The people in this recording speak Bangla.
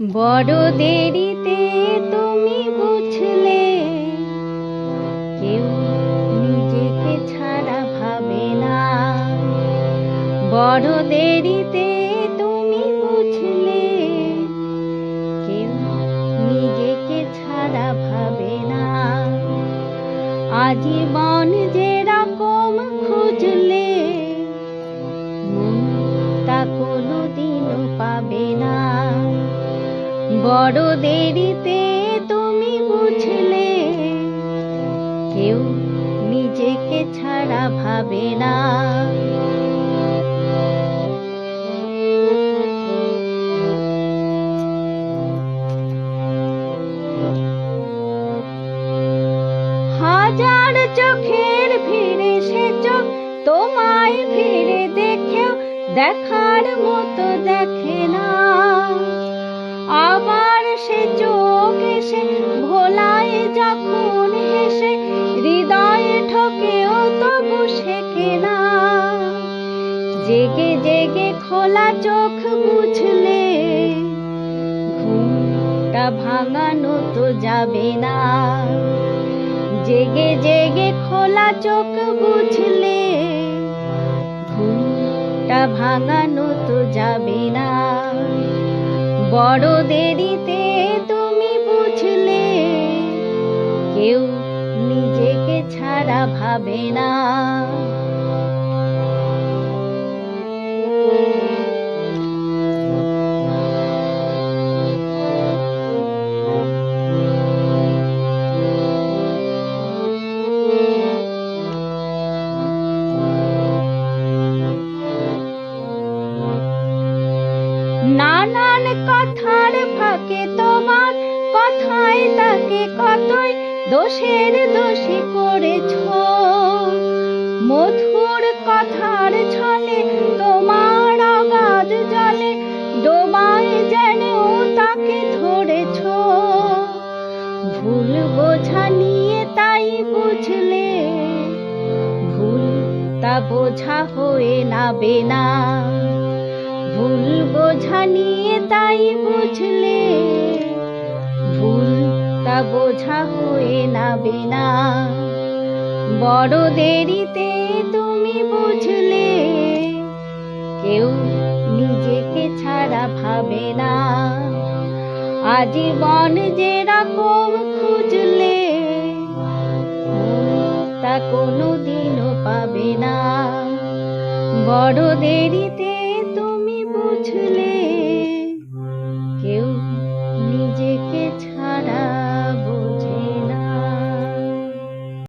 বড় দেরিতে তুমি বুঝলে, কেউ নিজেকে ছাড়া ভাবে না। বড় দেরিতে তুমি বুঝলে, কেউ নিজেকে ছাড়া ভাবে না। আজীবন যেরকম বড় দেরিতে তুমি বুঝলে, কেউ নিজেকে ছাড়া ভাবে না। হাজার চোখের ভিড়ে সে চোখ তোমায় ফিরে দেখেও দেখার মতো দেখে আবার চোখ এসে, ভোলায় যখন হেসে, হৃদয়ে ঠকেও তবু শেখে না। জেগে জেগে খোলা চোখ বুঝলে, ঘুমটা ভাঙানো তো যাবে না। জেগে জেগে খোলা চোখ বুঝলে, ঘুমটা ভাঙানো তো যাবে না। বড় দেরিতে কেউ নিজেকে ছাড়া ভাবে না। নানান কথার ফাঁকে তোমার কথায় তাকে কতই দোষের দোষী করেছ। মধুর কথার ছলে তোমার অগাধ জলে, ডোবায় যেন তাকে ধরেছ। ভুল বোঝা নিয়ে তাই বুঝলে, ভুল তা বোঝা হয়ে নাবে না। ভুল বোঝা নিয়ে তাই বুঝলে বোঝা হয়ে নাবে না বড় দেরিতে তুমি বুঝলে, কেউ নিজেকে ছাড়া ভাবে না। আজীবন যেরকম খুঁজলে, তা কোনো দিনও পাবে না। বড় দেরিতে তুমি বুঝলে